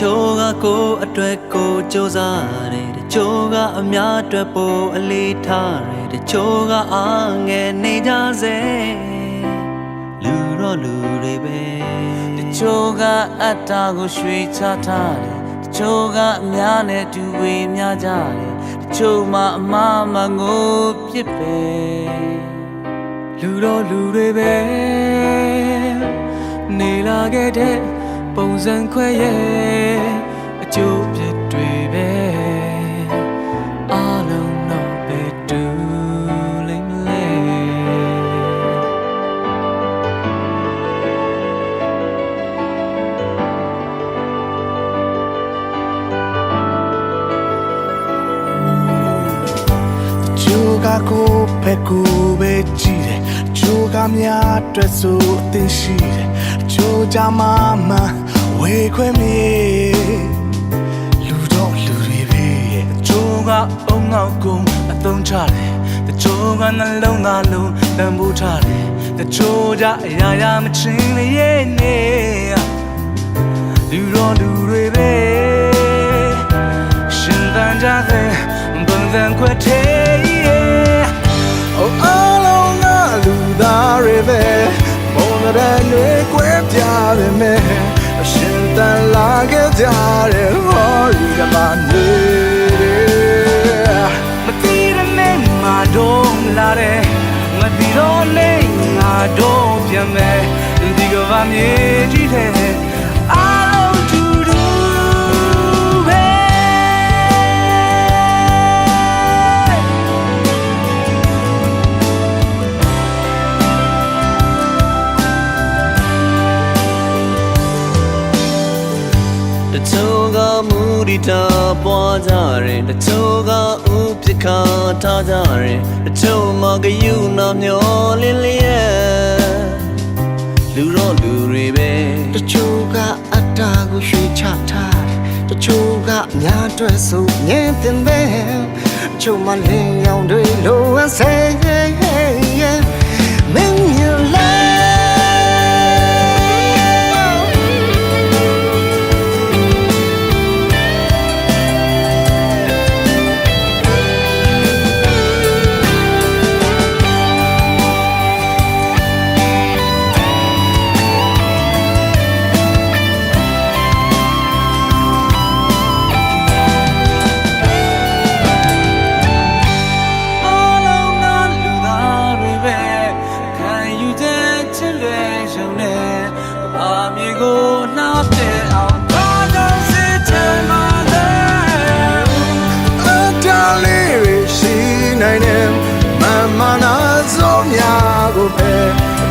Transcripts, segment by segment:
ချို့ကကိုယ်အတွက်ကိုစ조사တယ်တချို့ကအများအတွက်ပိုအလေးထားတယ်တချို့ကအားငယ်နေကြစေလူတော့လူတွေပဲတချို့ကအတ္တကိုရွှေချထားတယ်တချို့ကအများနဲ့တူဝေများကြတယ်တချို့မှအမှားမှငိုပြစ်ပဲလူတော့လူတွေပဲနေလာခဲ့တဲ့ ပုံစံခွဲရဲ့အကျိုးပြစ်တွေပဲအားလုံးတော့ပဲတူလိမ့်မလဲဂျိုကကိုဖက်ကိုပဲကြည့်တယ်ဂျိုကများအတွက်ဆိုအသင်ရှိတယ်ဂျိုကြမှာမှ ဝေခွဲမြေလူတော့လူတွေပဲရဲ့ချို့ကအုံငေါကုံအသုံးချတယ်တချို့ကနှလုံးသားလုံးတန်ဖိုးထားတယ်တချို့ကြအရာရာမချင်းလေးရဲ့နေလူတော်လူတွေပဲရှင်သန်ကြတဲ့ဘုံစံခွက်သေးရဲ့အိုအားလုံးကလူသားတွေပဲမုံတဲ့တွေကွဲပြားတယ်မဲအရှင်တန်လာ ခဲ့ကြတယ်ဟောဒီကမှနေတယ်မတိရနဲ့ငါတော့လာတယ်မတိတော့နေငါတော့ပြန်မယ်ဒီကဘာမြေကြီးတဲ့ တာပွားကြတယ်တချို့ကဥပက္ခထားကြတယ်တချို့မှကယူနာမျောလင်းလျက်လူတော့လူတွေပဲတချို့ကအတ္တကိုရွှေချထားတယ်တချို့ကများအတွက်ဆိုငင်းတင်ပဲတချို့မှလင်းရောင်တွေလိုအပ်စေ မြေကိုနှားတဲ့အောင်ဘာကြောင့်စစ်ချင်မှလဲအတားလေးတွေရှိနိုင်တယ်မမနာဆုံးများကိုပဲ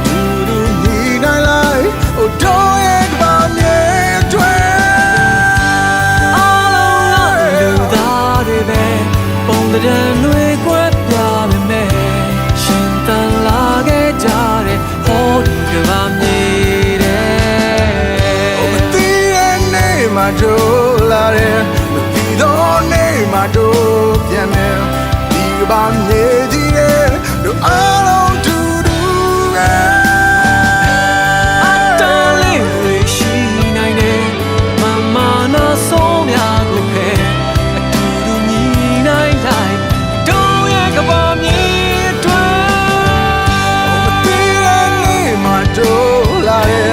လူလူညီနိုင်လိုက်ဟိုတော့ရဲ့ကဘာမြေ မှာတို့ပြန်နေဒီဘာနေကြည့်ရဲတို့အားလုံးတူတူကအတလေးတွေရှိနိုင်တယ်မမနာဆုံးများကိုခဲအတူတူညီနိုင်လိုက်တို့ရဲ့ကဘာမြေတွေမတည်တဲ့နေ့မှာတို့လာရဲ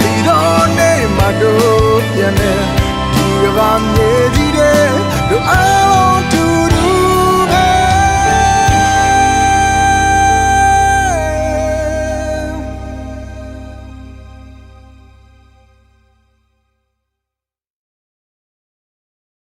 ဒီတော့နေ့မှာတို့ပြန်နေဒီဘာမြေကြည့်ရဲတို့အား